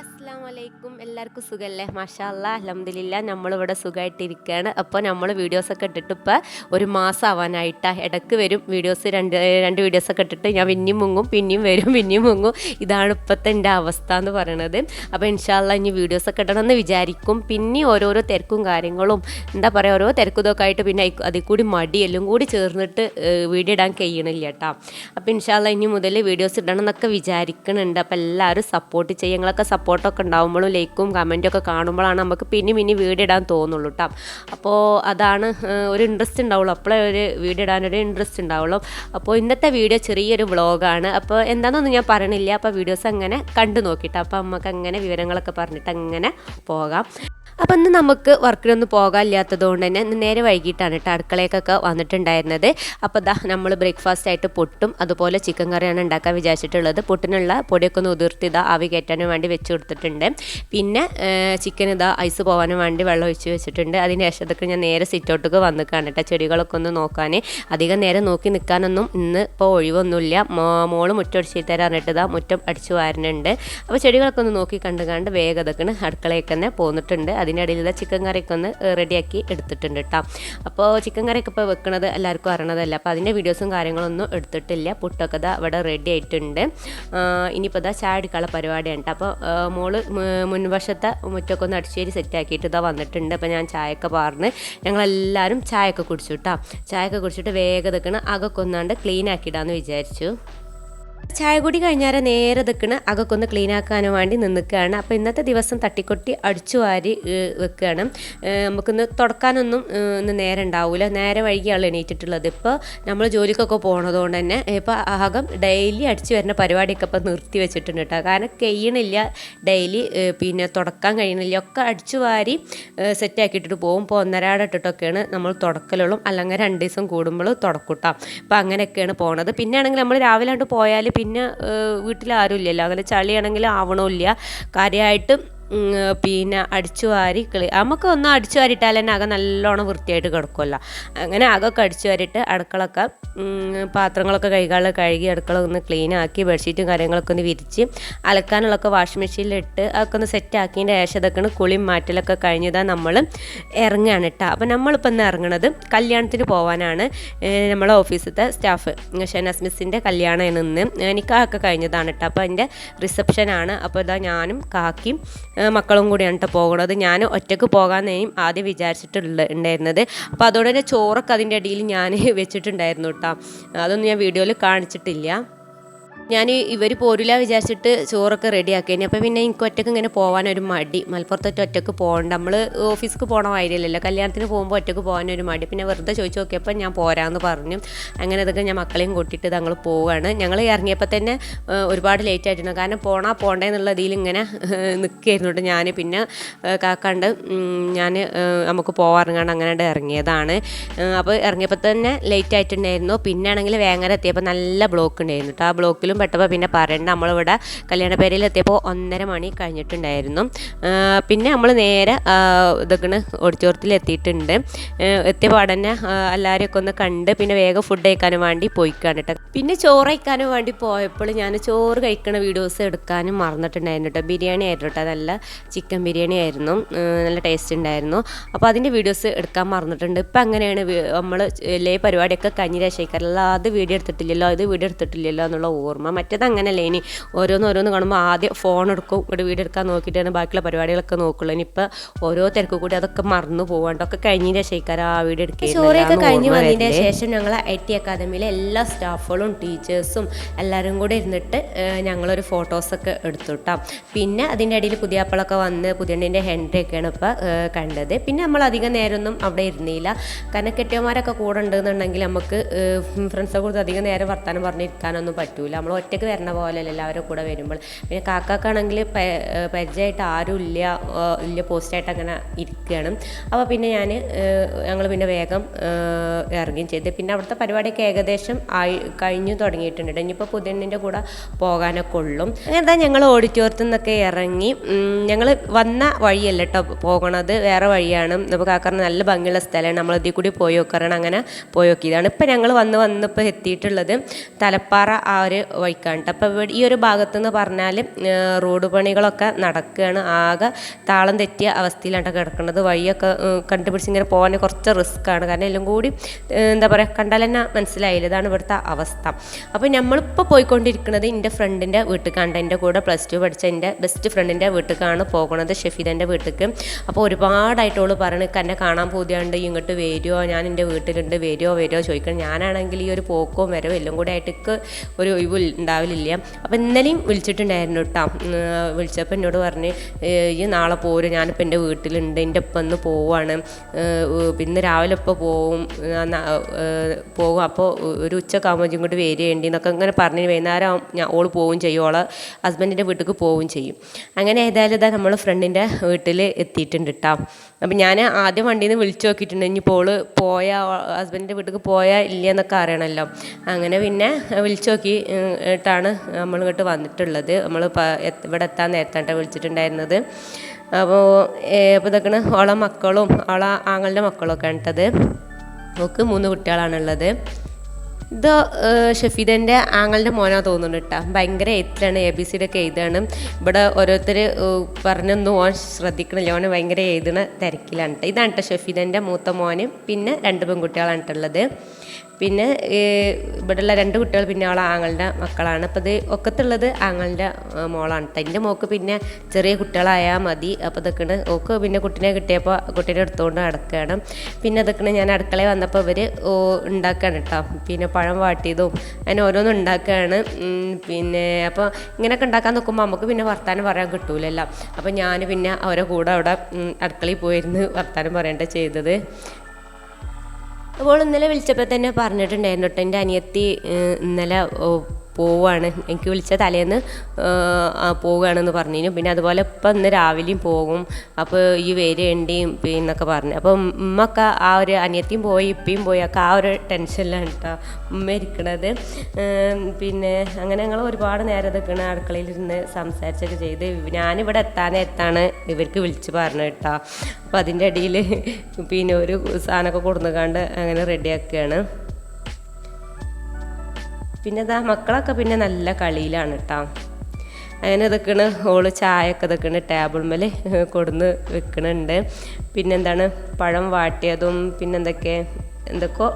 അസ്സാം വലൈക്കും എല്ലാവർക്കും സുഖമല്ലേ മാഷാല്ല അലഹമ്മദില്ല നമ്മളിവിടെ സുഖമായിട്ടിരിക്കുകയാണ് അപ്പോൾ നമ്മൾ വീഡിയോസൊക്കെ ഇട്ടിട്ട് ഇപ്പോൾ ഒരു മാസം ആവാനായിട്ടാണ് ഇടയ്ക്ക് വരും വീഡിയോസ് രണ്ട് രണ്ട് വീഡിയോസൊക്കെ ഇട്ടിട്ട് ഞാൻ പിന്നെയും മുങ്ങും പിന്നെയും വരും പിന്നെയും മുങ്ങും. ഇതാണ് ഇപ്പോഴത്തെ എന്റെ അവസ്ഥ എന്ന് പറയണത്. അപ്പോൾ ഇൻഷാല്ല ഇനി വീഡിയോസൊക്കെ ഇടണമെന്ന് വിചാരിക്കും. പിന്നെ ഓരോരോ തിരക്കും കാര്യങ്ങളും എന്താ പറയുക ഓരോ തിരക്കും ഇതൊക്കെ ആയിട്ട് പിന്നെ അതിൽ കൂടി മടി എല്ലാം കൂടി ചേർന്നിട്ട് വീഡിയോ ഇടാൻ കഴിയണില്ല കേട്ടോ അപ്പോൾ ഇൻഷാല്ല ഇനി മുതൽ വീഡിയോസ് ഇടണം എന്നൊക്കെ വിചാരിക്കുന്നുണ്ട് അപ്പോൾ എല്ലാവരും സപ്പോർട്ട് ചെയ്യുക ഞങ്ങളൊക്കെ സപ്പോർട്ടൊക്കെ ഉണ്ടാകുമ്പോഴും ലൈക്കും കമന്റും ഒക്കെ കാണുമ്പോഴാണ് നമുക്ക് പിന്നെ പിന്നെ വീഡിയോ ഇടാൻ തോന്നുള്ളൂ കേട്ടോ അപ്പോൾ അതാണ് ഒരു ഇൻട്രസ്റ്റ് ഉണ്ടാവുള്ളൂ. അപ്പോഴേ ഒരു വീഡിയോ ഇടാനൊരു ഇൻട്രസ്റ്റ് ഉണ്ടാവുള്ളൂ. അപ്പോൾ ഇന്നത്തെ വീഡിയോ ചെറിയൊരു വ്ളോഗാണ്. അപ്പോൾ എന്താണെന്നൊന്നും ഞാൻ പറയണില്ല. അപ്പോൾ വീഡിയോസ് അങ്ങനെ കണ്ടു നോക്കിയിട്ട്. അപ്പോൾ നമുക്ക് അങ്ങനെ വിവരങ്ങളൊക്കെ പറഞ്ഞിട്ട് അങ്ങനെ പോകാം. അപ്പം ഇന്ന് നമുക്ക് വർക്കിനൊന്നും പോകാനില്ലാത്തത് കൊണ്ട് തന്നെ ഇന്ന് നേരെ വൈകിട്ടാണ് കേട്ടോ അടുക്കളയൊക്കെ വന്നിട്ടുണ്ടായിരുന്നത്. അപ്പോൾ ദാ നമ്മൾ ബ്രേക്ക്ഫാസ്റ്റ് ആയിട്ട് പൊട്ടും അതുപോലെ ചിക്കൻ കറിയാണ് ഉണ്ടാക്കാൻ വിചാരിച്ചിട്ടുള്ളത്. പൊട്ടിനുള്ള പൊടിയൊക്കെ ഒന്ന് ഉതിർത്തി ഇതാ ആവി കയറ്റാനും വേണ്ടി വെച്ച് കൊടുത്തിട്ടുണ്ട്. പിന്നെ ചിക്കൻ ഇതാ ഐസ് പോകാനും വേണ്ടി വെള്ളം ഒഴിച്ച് വെച്ചിട്ടുണ്ട്. അതിന് ശേഷം ഇതൊക്കെ ഞാൻ നേരെ സിറ്റൗട്ടൊക്കെ വന്ന് കേട്ടോ ചെടികളൊക്കെ ഒന്ന് നോക്കാൻ അധികം നേരം നോക്കി നിൽക്കാനൊന്നും ഇന്ന് ഇപ്പോൾ ഒഴിവൊന്നുമില്ല. മോൾ മുറ്റം അടിച്ച് തരാൻ മുറ്റം അടിച്ചു വാരുന്നുണ്ട്. അപ്പോൾ ചെടികളൊക്കെ ഒന്ന് നോക്കി കണ്ട് കണ്ട് വേഗം അടുക്കളയൊക്കെ തന്നെ പോന്നിട്ടുണ്ട്. ഇതാ ചിക്കൻ കറിയൊക്കെ ഒന്ന് റെഡിയാക്കി എടുത്തിട്ടുണ്ട് കേട്ടോ അപ്പോൾ ചിക്കൻ കറിയൊക്കെ ഇപ്പോൾ വെക്കണത് എല്ലാവർക്കും അറിയണതല്ല? അപ്പോൾ അതിന്റെ വീഡിയോസും കാര്യങ്ങളൊന്നും എടുത്തിട്ടില്ല. പുട്ടൊക്കെ ഇതാ ഇവിടെ റെഡി ആയിട്ടുണ്ട്. ഇനിയിപ്പോൾ ഇതാ ചായ എടുക്കാനുള്ള പരിപാടിയാണ് കേട്ടോ അപ്പോൾ മോൾ മുൻവശത്തെ മുറ്റൊക്കെ ഒന്ന് അടിച്ചേരി സെറ്റ് ആക്കിയിട്ട് ഇതാ വന്നിട്ടുണ്ട്. അപ്പോൾ ഞാൻ ചായയൊക്കെ പാർന്ന് ഞങ്ങളെല്ലാവരും ചായയൊക്കെ കുടിച്ചു കേട്ടോ ചായയൊക്കെ കുടിച്ചിട്ട് വേഗം നിൽക്കണം അകൊക്കെ ഒന്നാണ്ട് ക്ലീൻ ആക്കിയിടാമെന്ന് വിചാരിച്ചു. ചായ കൂടി കഴിഞ്ഞാൽ നേരെ നിൽക്കണ അകക്കൊന്ന് ക്ലീൻ ആക്കാനും വേണ്ടി നിൽക്കുകയാണ് അപ്പോൾ ഇന്നത്തെ ദിവസം തട്ടിക്കൊട്ടി അടിച്ചു വാരി വെക്കുകയാണ് നമുക്കിന്ന് തുടക്കാനൊന്നും ഇന്ന് നേരം ഉണ്ടാവില്ല നേരെ വൈകിയാണ് എണീറ്റിട്ടുള്ളത്. ഇപ്പോൾ നമ്മൾ ജോലിക്കൊക്കെ പോണതുകൊണ്ട് തന്നെ ഇപ്പോൾ അകം ഡെയിലി അടിച്ചു വരുന്ന പരിപാടിയൊക്കെ ഇപ്പോൾ നിർത്തി വെച്ചിട്ടുണ്ട് കേട്ടോ. കാരണം കഴിയണില്ല ഡെയിലി പിന്നെ തുടക്കാൻ കഴിയണില്ല. ഒക്കെ അടിച്ചു വാരി സെറ്റാക്കിയിട്ടിട്ട് പോകും ഇപ്പോൾ ഒന്നരാടിട്ടിട്ടൊക്കെയാണ് നമ്മൾ തുടക്കലുള്ളൂ അല്ലെങ്കിൽ രണ്ട് ദിവസം കൂടുമ്പോൾ തുടക്കൂട്ടാം. അപ്പോൾ അങ്ങനെയൊക്കെയാണ് പോണത്. പിന്നെ ആണെങ്കിൽ നമ്മൾ രാവിലെ കണ്ട് പോയാൽ പിന്നെ വീട്ടിൽ ആരും ഇല്ലല്ലോ അങ്ങനെ ചളിയാണെങ്കിൽ ആവണമില്ല. കാര്യമായിട്ട് പിന്നെ അടിച്ചു വാരി കിളി. നമുക്ക് ഒന്ന് അടിച്ചു വാരിയിട്ടാൽ തന്നെ അകം നല്ലോണം വൃത്തിയായിട്ട് കിടക്കുമല്ലോ അങ്ങനെ അകമൊക്കെ അടിച്ചു വാരിയിട്ട് അടുക്കളൊക്കെ പാത്രങ്ങളൊക്കെ കൈകാളിൽ കഴുകി അടുക്കള ഒന്ന് ക്ലീൻ ആക്കി ബെഡ്ഷീറ്റും കാര്യങ്ങളൊക്കെ ഒന്ന് വിരിച്ച് അലക്കാനുള്ളൊക്കെ വാഷിംഗ് മെഷീനിലിട്ട് അതൊക്കെ ഒന്ന് സെറ്റ് ആക്കിയതിന്റെ ശേഷം അതൊക്കെ കുളിയും മാറ്റലൊക്കെ കഴിഞ്ഞതാണ് നമ്മൾ ഇറങ്ങുകയാണ് കേട്ടോ അപ്പോൾ നമ്മളിപ്പോൾ ഇന്ന് ഇറങ്ങണത് കല്യാണത്തിന് പോകാനാണ് നമ്മളെ ഓഫീസിലത്തെ സ്റ്റാഫ് ഷെനാസ് മിസ്സിന്റെ കല്യാണം നിന്ന് എനിക്കാ ഒക്കെ കഴിഞ്ഞതാണ് കേട്ടോ അപ്പോൾ അതിന്റെ റിസപ്ഷനാണ് അപ്പോൾ ഇതാ ഞാനും കാക്കിയും മക്കളും കൂടിയാണ് കേട്ടോ പോകുന്നത് ഞാൻ ഒറ്റയ്ക്ക് പോകാമെന്നേയും ആദ്യം വിചാരിച്ചിട്ടുള്ള ഉണ്ടായിരുന്നത്. അപ്പോൾ അതുകൊണ്ട് തന്നെ ചോറൊക്കെ അതിന്റെ അടിയിൽ ഞാൻ വെച്ചിട്ടുണ്ടായിരുന്നു കേട്ടോ അതൊന്നും ഞാൻ വീഡിയോയിൽ കാണിച്ചിട്ടില്ല. ഞാൻ ഇവർ പോരില്ല വിചാരിച്ചിട്ട് ചോറൊക്കെ റെഡിയാക്കിയതിന് അപ്പോൾ പിന്നെ എനിക്ക് ഒറ്റയ്ക്ക് ഇങ്ങനെ പോകാനൊരു മടി. മലപ്പുറത്തൊറ്റ ഒറ്റയ്ക്ക് പോകണ്ട നമ്മൾ ഓഫീസിക്ക് പോകണ മാതിരിയല്ലല്ലോ. കല്യാണത്തിന് പോകുമ്പോൾ ഒറ്റയ്ക്ക് പോകാനൊരു മടി. പിന്നെ വെറുതെ ചോദിച്ചു നോക്കിയപ്പോൾ ഞാൻ പോരാമെന്ന് പറഞ്ഞു. അങ്ങനെ ഇതൊക്കെ ഞാൻ മക്കളെയും കൂട്ടിയിട്ട് ഞങ്ങൾ പോവുകയാണ് ഞങ്ങൾ ഇറങ്ങിയപ്പോൾ തന്നെ ഒരുപാട് ലേറ്റ് ആയിട്ടുണ്ട്. കാരണം പോണാ പോണ്ടേ എന്നുള്ള ഇതിൽ ഇങ്ങനെ നിൽക്കുകയായിരുന്നു ഞാൻ പിന്നെ കാക്കാണ്ട് ഞാൻ നമുക്ക് പോവാറങ്ങാണ്ട് അങ്ങനെ ഇറങ്ങിയതാണ്. അപ്പോൾ ഇറങ്ങിയപ്പോൾ തന്നെ ലേറ്റ് ആയിട്ടുണ്ടായിരുന്നു. പിന്നെ ആണെങ്കിൽ വേങ്ങര എത്തിയപ്പോൾ നല്ല ബ്ലോക്ക് ഉണ്ടായിരുന്നു കേട്ടോ. ആ ബ്ലോക്കിലും പെട്ടപ്പോൾ പിന്നെ പറയണ്ട. നമ്മളിവിടെ കല്യാണ പേരയിൽ എത്തിയപ്പോൾ ഒന്നര മണി കഴിഞ്ഞിട്ടുണ്ടായിരുന്നു. പിന്നെ നമ്മൾ നേരെ ഇതൊക്കെ ഓഡിറ്റോറിയത്തിൽ എത്തിയിട്ടുണ്ട് എത്തിയ പാടന്നെ എല്ലാവരെയൊക്കെ ഒന്ന് കണ്ട് പിന്നെ വേഗം ഫുഡ് കഴിക്കാനും വേണ്ടി പോയിക്കാണ് കേട്ടോ. പിന്നെ ചോറ് കഴിക്കാനും വേണ്ടി പോയപ്പോൾ ഞാൻ ചോറ് കഴിക്കണ വീഡിയോസ് എടുക്കാനും മറന്നിട്ടുണ്ടായിരുന്നു കേട്ടോ. ബിരിയാണി ആയിരുന്നു കേട്ടോ. നല്ല ചിക്കൻ ബിരിയാണി ആയിരുന്നു. നല്ല ടേസ്റ്റ് ഉണ്ടായിരുന്നു. അപ്പോൾ അതിന്റെ വീഡിയോസ് എടുക്കാൻ മറന്നിട്ടുണ്ട്. ഇപ്പം അങ്ങനെയാണ് നമ്മൾ എല്ലാ പരിപാടിയൊക്കെ കഴിഞ്ഞ രക്ഷയ്ക്കാരല്ല അത് വീഡിയോ എടുത്തിട്ടില്ലല്ലോ. അത് വീഡിയോ എടുത്തിട്ടില്ലല്ലോ എന്നുള്ള ഓർമ്മ മറ്റേത് അങ്ങനല്ലേ. ഇനി ഓരോന്ന് ഓരോന്ന് കാണുമ്പോൾ ആദ്യം ഫോൺ എടുക്കും. ഇവിടെ വീടെടുക്കാൻ നോക്കിയിട്ടാണ് ബാക്കിയുള്ള പരിപാടികളൊക്കെ നോക്കുള്ളൂ. ഇനിയിപ്പോൾ ഓരോ തിരക്ക് കൂടി അതൊക്കെ മറന്നു പോകാണ്ട് ഒക്കെ കഴിഞ്ഞ ശേഖരം ആ വീട് എടുക്കുക ചോറൊക്കെ കഴിഞ്ഞ് വന്നതിന്റെ ശേഷം ഞങ്ങൾ ഐ ടി അക്കാദമിയിലെ എല്ലാ സ്റ്റാഫുകളും ടീച്ചേഴ്സും എല്ലാവരും കൂടെ ഇരുന്നിട്ട് ഞങ്ങളൊരു ഫോട്ടോസൊക്കെ എടുത്തു കേട്ടോ പിന്നെ അതിന്റെ ഇടയിൽ പുതിയാപ്പിളൊക്കെ വന്ന് പുതിയണ്ണിന്റെ ഹെൻഡ്രിയൊക്കെയാണ് ഇപ്പോൾ കണ്ടത്. പിന്നെ നമ്മൾ അധികം നേരമൊന്നും അവിടെ ഇരുന്നില്ല. കാരണം കെട്ടിയന്മാരൊക്കെ കൂടെ ഉണ്ടെന്നുണ്ടെങ്കിൽ നമുക്ക് ഫ്രണ്ട്സെ കൂടുതൽ അധികം നേരം വർത്തമാനം പറഞ്ഞിരിക്കാനൊന്നും പറ്റൂല. നമ്മൾ ഒറ്റയ്ക്ക് വരണ പോലെ അല്ലല്ലോ അവരുടെ കൂടെ വരുമ്പോൾ. പിന്നെ കാക്കാക്കാണെങ്കിൽ പരിചയമായിട്ട് ആരും ഇല്ല ഇല്ല പോസ്റ്റായിട്ട് അങ്ങനെ ഇരിക്കുകയാണ്. അപ്പോൾ പിന്നെ ഞാൻ ഞങ്ങൾ പിന്നെ വേഗം ഇറങ്ങുകയും ചെയ്ത്. പിന്നെ അവിടുത്തെ പരിപാടിയൊക്കെ ഏകദേശം ആയി കഴിഞ്ഞു തുടങ്ങിയിട്ടുണ്ട്. ഇനിയിപ്പോൾ പുതിയണ്ണിന്റെ കൂടെ പോകാനൊക്കെ ഉള്ളു. എന്താ ഞങ്ങൾ ഓഡിറ്റോറിയത്തിൽ നിന്നൊക്കെ ഇറങ്ങി ഞങ്ങൾ വന്ന വഴിയല്ല കേട്ടോ പോകണത്. വേറെ വഴിയാണ്. അപ്പോൾ കാക്കറിന് നല്ല ഭംഗിയുള്ള സ്ഥലമാണ്. നമ്മൾ ഇതിൽ കൂടി പോയി നോക്കാറാണ് അങ്ങനെ പോയി നോക്കിയതാണ്. ഇപ്പം ഞങ്ങൾ വന്ന് വന്നിപ്പോൾ എത്തിയിട്ടുള്ളത് തലപ്പാറ ആ ഒരു വഴിക്കാണ് അപ്പോൾ ഇവിടെ ഈ ഒരു ഭാഗത്ത് നിന്ന് പറഞ്ഞാൽ റോഡ് പണികളൊക്കെ നടക്കുകയാണ് ആകെ താളം തെറ്റിയ അവസ്ഥയിലാണ് കിടക്കുന്നത് വഴിയൊക്കെ കണ്ടുപിടിച്ച് ഇങ്ങനെ പോകാൻ കുറച്ച് റിസ്ക്കാണ് കാരണം എല്ലാം കൂടി എന്താ പറയുക കണ്ടാൽ തന്നെ മനസ്സിലായില്ല. ഇതാണ് ഇവിടുത്തെ അവസ്ഥ. അപ്പോൾ നമ്മളിപ്പോൾ പോയിക്കൊണ്ടിരിക്കുന്നത് എന്റെ ഫ്രണ്ടിന്റെ വീട്ടിലേക്കാണ് എന്റെ കൂടെ പ്ലസ് ടു പഠിച്ച എന്റെ ബെസ്റ്റ് ഫ്രണ്ടിന്റെ വീട്ടിലേക്കാണ് പോകുന്നത് ഷെഫീദന്റെ വീട്ടിലേക്ക് അപ്പോൾ ഒരുപാടായിട്ടോൾ പറയണ എന്നെ കാണാൻ പോതിയാണ്ട് ഇങ്ങോട്ട് വരുമോ ഞാൻ എന്റെ വീട്ടിലുണ്ട്. വരുമോ വരുമോ ചോദിക്കണം. ഞാനാണെങ്കിൽ ഈ ഒരു പോക്കോ വരവോ എല്ലാം കൂടെ ആയിട്ട് ഒരു ഒഴിവ് ഉണ്ടാവില്ല അപ്പോൾ ഇന്നലെയും വിളിച്ചിട്ടുണ്ടായിരുന്നു കേട്ടോ വിളിച്ചപ്പോൾ എന്നോട് പറഞ്ഞ് "ഏഹ്, ഈ നാളെ പോരും ഞാനിപ്പോൾ എന്റെ വീട്ടിലുണ്ട് എന്റെ ഒപ്പം ഒന്ന് പോവാണ്. പിന്നെ രാവിലെ ഇപ്പോൾ പോവും പോകും അപ്പോൾ ഒരു ഉച്ച ആകുമ്പോൾ ഇങ്ങോട്ട് വരികയുണ്ട് എന്നൊക്കെ ഇങ്ങനെ പറഞ്ഞ് വൈകുന്നേരം ഞാൻ ഓൾ പോവും ചെയ്യും. ഓളെ ഹസ്ബൻഡിന്റെ വീട്ടിലേക്ക് പോവും ചെയ്യും. അങ്ങനെ ഏതായാലും ഇതാ നമ്മൾ ഫ്രണ്ടിന്റെ വീട്ടിൽ എത്തിയിട്ടുണ്ട് കേട്ടോ അപ്പം ഞാൻ ആദ്യം വണ്ടിയിൽ നിന്ന് വിളിച്ചു നോക്കിയിട്ടുണ്ട്. ഇനിയിപ്പോൾ ഓൾ പോയ ഹസ്ബൻഡിന്റെ വീട്ടിലേക്ക് പോയാൽ ഇല്ല എന്നൊക്കെ അറിയണമല്ലോ അങ്ങനെ പിന്നെ വിളിച്ചു നോക്കി ട്ടാണ് നമ്മളിങ്ങോട്ട് വന്നിട്ടുള്ളത്. നമ്മൾ ഇവിടെ എത്താൻ നേരത്തെ വിളിച്ചിട്ടുണ്ടായിരുന്നത്. അപ്പോൾ അപ്പോൾ ഇതൊക്കെയാണ് ഓളെ മക്കളും ഓളെ ആങ്ങളുടെ മക്കളൊക്കെ ഉണ്ടത് നമുക്ക് മൂന്ന് കുട്ടികളാണുള്ളത്. ഇത് ഷഫീദന്റെ ആങ്ങളുടെ മോനാ തോന്നുന്നു കേട്ടോ. ഭയങ്കര എഴുത്തിലാണ് എ ബി സിയുടെ ഒക്കെ എഴുതാണ് ഇവിടെ ഓരോരുത്തർ പറഞ്ഞൊന്നും ഓൻ ശ്രദ്ധിക്കണില്ല. ഓന് ഭയങ്കര എഴുതണ തിരക്കിലാണ് കേട്ടോ. ഇതാണ് കേട്ടോ ഷഫീദന്റെ മൂത്ത മോനും പിന്നെ രണ്ട് പെൺകുട്ടികളാണ് കേട്ടുള്ളത് പിന്നെ ഇവിടെയുള്ള രണ്ട് കുട്ടികൾ പിന്നെ അവളെ ആങ്ങളുടെ മക്കളാണ്. അപ്പോൾ ഇത് ഒക്കത്തുള്ളത് ആങ്ങളുടെ മോളാണ്. എന്റെ മോക്ക് പിന്നെ ചെറിയ കുട്ടികളായാൽ മതി. അപ്പോൾ ഇതൊക്കെയാണ് ഓക്ക് പിന്നെ കുട്ടീനെ കിട്ടിയപ്പോൾ കുട്ടീനെ എടുത്തുകൊണ്ട് നടക്കുകയാണ് പിന്നെ അതൊക്കെയാണ് ഞാൻ അടുക്കളയിൽ വന്നപ്പോൾ ഇവർ ഉണ്ടാക്കുകയാണ് കേട്ടോ പിന്നെ പഴം വാട്ടിയതും അങ്ങനെ ഓരോന്നും ഉണ്ടാക്കുകയാണ് പിന്നെ അപ്പോൾ ഇങ്ങനെയൊക്കെ ഉണ്ടാക്കാൻ നോക്കുമ്പോൾ നമുക്ക് പിന്നെ വർത്താനം പറയാൻ കിട്ടൂലല്ലോ. അപ്പോൾ ഞാൻ പിന്നെ അവരെ കൂടെ അവിടെ അടുക്കളയിൽ പോയിരുന്ന് വർത്താനം പറയേണ്ട ചെയ്തത്. അപ്പോൾ ഇന്നലെ വിളിച്ചപ്പോൾ തന്നെ പറഞ്ഞിട്ടുണ്ടായിരുന്നു കേട്ടോ എന്റെ അനിയത്തി ഇന്നലെ പോവാണ്. എനിക്ക് വിളിച്ച തലേന്ന് പോവുകയാണെന്ന് പറഞ്ഞിരുന്നു. പിന്നെ അതുപോലെ ഇപ്പം ഇന്ന് രാവിലെയും പോകും. അപ്പോൾ ഈ വരേണ്ടിയും പിന്നൊക്കെ പറഞ്ഞു. അപ്പോൾ ഉമ്മൊക്കെ ആ ഒരു അനിയത്തിയും പോയി ഇപ്പയും പോയി ഒക്കെ ആ ഒരു ടെൻഷനിലാണ് കേട്ടോ ഉമ്മ ഇരിക്കണത്. പിന്നെ അങ്ങനെ ഞങ്ങൾ ഒരുപാട് നേരം നിൽക്കണ അടുക്കളയിലിരുന്ന് സംസാരിച്ചൊക്കെ ചെയ്ത് ഞാനിവിടെ എത്താൻ എത്താണ് ഇവർക്ക് വിളിച്ച് പറഞ്ഞു കേട്ടോ അപ്പോൾ അതിന്റെ ഇടയിൽ പിന്നെ ഒരു സാധനമൊക്കെ കൊടുന്നുകാണ്ട് അങ്ങനെ റെഡിയാക്കുകയാണ് പിന്നെ ഇതാ മക്കളൊക്കെ പിന്നെ നല്ല കളിയിലാണ് കേട്ടോ അങ്ങനെ ഇതൊക്കെയാണ് ഓൾ ചായയൊക്കെ ഇതൊക്കെയാണ് ടേബിൾ മേലെ കൊടുന്ന് വെക്കണുണ്ട്. പിന്നെന്താണ് പഴം വാട്ടിയതും പിന്നെന്തൊക്കെ എന്തൊക്കെ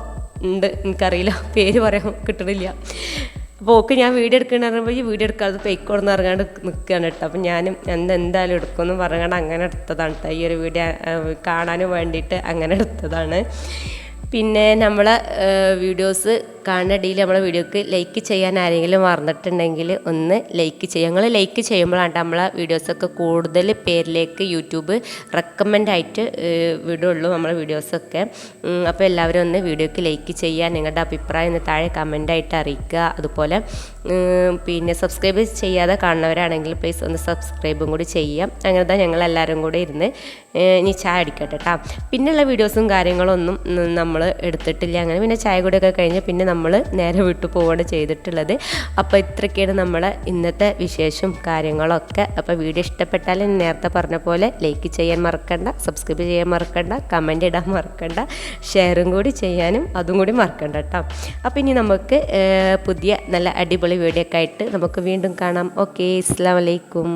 ഉണ്ട്. എനിക്കറിയില്ല. പേര് പറയാൻ കിട്ടണില്ല. അപ്പോൾ ഓക്ക് ഞാൻ വീഡിയോ എടുക്കണമെന്ന് പറയുമ്പോൾ ഈ വീഡിയോ എടുക്കാതെ പെയ്ക്കോടെന്ന് ഇറങ്ങാണ്ട് നിൽക്കുകയാണ് കേട്ടോ അപ്പം ഞാനും എന്ത് എന്തായാലും എടുക്കുമെന്ന് പറഞ്ഞാണ്ട് അങ്ങനെ എടുത്തതാണ് കേട്ടോ ഈ ഒരു വീഡിയോ കാണാനും വേണ്ടിയിട്ട് അങ്ങനെ എടുത്തതാണ്. പിന്നെ നമ്മളെ വീഡിയോസ് കാണുന്നിടയിൽ നമ്മളെ വീഡിയോക്ക് ലൈക്ക് ചെയ്യാൻ ആരെങ്കിലും മറന്നിട്ടുണ്ടെങ്കിൽ ഒന്ന് ലൈക്ക് ചെയ്യുക ഞങ്ങൾ ലൈക്ക് ചെയ്യുമ്പോഴാണ് നമ്മളെ വീഡിയോസൊക്കെ കൂടുതൽ പേരിലേക്ക് യൂട്യൂബ് റെക്കമെൻഡ് ആയിട്ട് വിടുള്ളൂ നമ്മളെ വീഡിയോസൊക്കെ. അപ്പോൾ എല്ലാവരും ഒന്ന് വീഡിയോക്ക് ലൈക്ക് ചെയ്യുക നിങ്ങളുടെ അഭിപ്രായം ഒന്ന് താഴെ കമന്റായിട്ട് അറിയിക്കുക. അതുപോലെ പിന്നെ സബ്സ്ക്രൈബ് ചെയ്യാതെ കാണുന്നവരാണെങ്കിൽ പ്ലീസ് ഒന്ന് സബ്സ്ക്രൈബും കൂടി ചെയ്യാം അങ്ങനെ ഞങ്ങൾ എല്ലാവരും കൂടെ ഇരുന്ന് ഇനി ചായ അടിക്കട്ടെ കേട്ടോ പിന്നെയുള്ള വീഡിയോസും കാര്യങ്ങളൊന്നും നമ്മൾ എടുത്തിട്ടില്ല. അങ്ങനെ പിന്നെ ചായ കൂടിയൊക്കെ കഴിഞ്ഞ് പിന്നെ നമ്മൾ നേരെ വിട്ടു പോവുകയാണ് ചെയ്തിട്ടുള്ളത്. അപ്പോൾ ഇത്രയൊക്കെയാണ് നമ്മളെ ഇന്നത്തെ വിശേഷം കാര്യങ്ങളൊക്കെ. അപ്പോൾ വീഡിയോ ഇഷ്ടപ്പെട്ടാൽ നേരത്തെ പറഞ്ഞ പോലെ ലൈക്ക് ചെയ്യാൻ മറക്കണ്ട സബ്സ്ക്രൈബ് ചെയ്യാൻ മറക്കണ്ട കമന്റ് ഇടാൻ മറക്കണ്ട ഷെയറും കൂടി ചെയ്യാനും അതും കൂടി മറക്കണ്ട കേട്ടോ അപ്പോൾ ഇനി നമുക്ക് പുതിയ നല്ല അടിപൊളി വീഡിയോ ഒക്കെ ആയിട്ട് നമുക്ക് വീണ്ടും കാണാം. ഓക്കെ അസ്സാം വലൈക്കും